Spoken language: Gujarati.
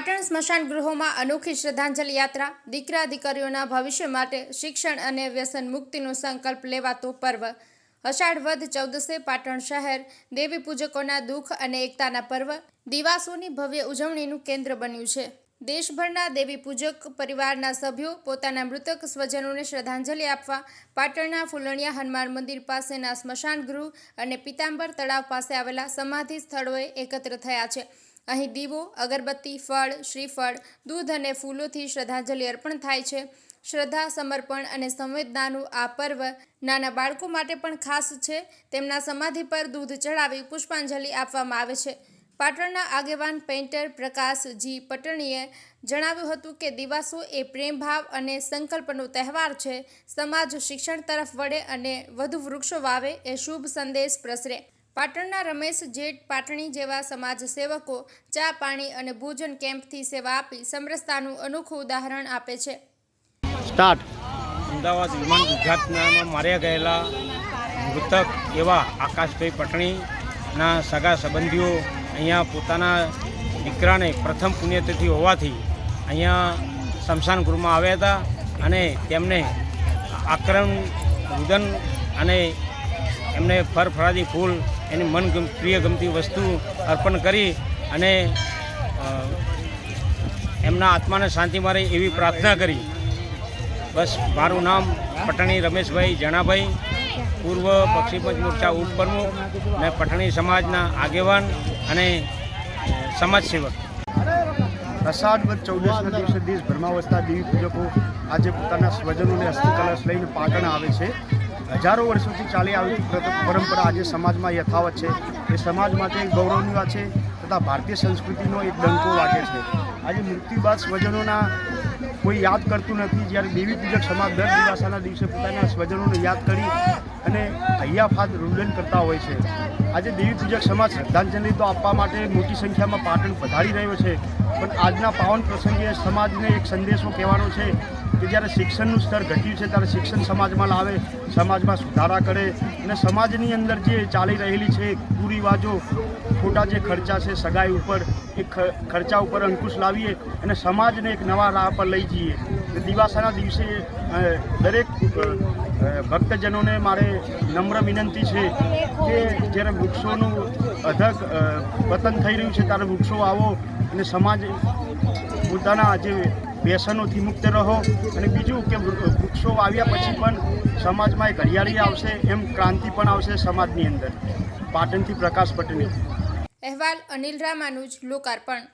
સ્મશાન ગૃહોમાં અનોખી શ્રદ્ધાંજલિ યાત્રા, દીકરા દીકરીઓના ભવિષ્ય માટે શિક્ષણ અને વ્યસન મુક્તિનો સંકલ્પ લેવાતો પર્વ. અષાઢ વધ ચૌદસે પાટણ શહેર દેવી પૂજકોના દુઃખ અને એકતાના પર્વ, દિવાસોની ભવ્ય ઉજવણીનું કેન્દ્ર બન્યું છે. દેશભરના દેવી પૂજક પરિવારના સભ્યો પોતાના મૃતક સ્વજનોને શ્રદ્ધાંજલિ આપવા પાટણના ફૂલણિયા હનુમાન મંદિર પાસેના સ્મશાન ગૃહ અને પિતાંબર તળાવ પાસે આવેલા સમાધિ સ્થળોએ એકત્ર થયા છે. અહીં દીવો, અગરબત્તી, ફળ, શ્રીફળ, દૂધ અને ફૂલોથી શ્રદ્ધાંજલિ અર્પણ થાય છે. શ્રદ્ધા, સમર્પણ અને સંવેદનાનું આ પર્વ નાના બાળકો માટે પણ ખાસ છે. તેમના સમાધિ પર દૂધ ચડાવી પુષ્પાંજલિ આપવામાં આવે છે. પાટણના આગેવાન પેઇન્ટર પ્રકાશ જી પટણીએ જણાવ્યું હતું કે દિવાસો એ પ્રેમભાવ અને સંકલ્પનો તહેવાર છે. સમાજ શિક્ષણ તરફ વળે અને વધુ વૃક્ષો વાવે એ શુભ સંદેશ પ્રસરે. પાટણના રમેશ જેઠ પાટણી જેવા સમાજ સેવકો ચા પાણી અને ભોજન કેમ્પથી સેવા આપી સમરસતાનું અનોખું ઉદાહરણ આપે છે. સ્ટાર્ટ. અમદાવાદ વિમાન દુર્ઘટનામાં માર્યા ગયેલા મૃતક એવા આકાશભાઈ પટણીના સગા સંબંધીઓ અહીંયા પોતાના દીકરાને પ્રથમ પુણ્યતિથિ હોવાથી અહીંયા શમશાન ગૃહમાં આવ્યા હતા અને તેમને આક્રમ રુદન અને એમને ફરફરાદી ફૂલ એની મન પ્રિય ગમતી વસ્તુ અર્પણ કરી અને એમના આત્માને શાંતિ મળે એવી પ્રાર્થના કરી. બસ, મારું નામ પટણી રમેશભાઈ જણાભાઈ. પૂર્વ પક્ષીપંચ મોરચા ઉપપ્રમુખ અને પટણી સમાજના આગેવાન અને સમાજ સેવક પ્રસાદ વધ ચૌદસના દિવસે દેશ વસતા દેવી પૂજકો આજે પોતાના સ્વજનોને અસ્થિ કલશ લઈને પાટણ આવે છે. હજારો વર્ષોથી ચાલી આવી પરંપરા આજે સમાજમાં યથાવત છે. એ સમાજ માટે ગૌરવની વાત છે તથા ભારતીય સંસ્કૃતિનો એક ડંકો વાગે છે. આજે મૃત્યુ બાદ સ્વજનોના કોઈ યાદ કરતું નથી. જ્યારે દેવી પૂજક સમાજ દર દિવાસાના દિવસે પોતાના સ્વજનોને યાદ કરી અને હૈયાફાદ રુદન કરતા હોય છે. આજે દેવી પૂજક સમાજ શ્રદ્ધાંજલિ તો આપવા માટે મોટી સંખ્યામાં પાટણ પધારી રહ્યો છે. પણ આજના પાવન પ્રસંગે સમાજને એક સંદેશો કહેવાનો છે કે જ્યારે શિક્ષણનું સ્તર ઘટ્યું છે ત્યારે શિક્ષણ સમાજમાં લાવે, સમાજમાં સુધારા કરે અને સમાજની અંદર જે ચાલી રહેલી છે, કુરિવાજો, ખોટા જે ખર્ચા છે, સગાઈ ઉપર, એ ખર્ચા ઉપર અંકુશ લાવીએ અને સમાજને એક નવા રાહ પર લઈ જઈએ. દિવાસાના દિવસે દરેક ભક્તજનોને મારે નમ્ર વિનંતી છે કે જ્યારે વૃક્ષોનું અધક પતન થઈ રહ્યું છે ત્યારે વૃક્ષો આવો અને સમાજ પોતાના જે વ્યસનોથી મુક્ત રહો અને બીજું કે વૃક્ષો વાવ્યા પછી પણ સમાજમાં એક હરિયાળી આવશે, એમ ક્રાંતિ પણ આવશે સમાજની અંદર. પાટણથી પ્રકાશ પટેલ. અહેવાલ અનિલ રામાનુજ, લોકાર્પણ.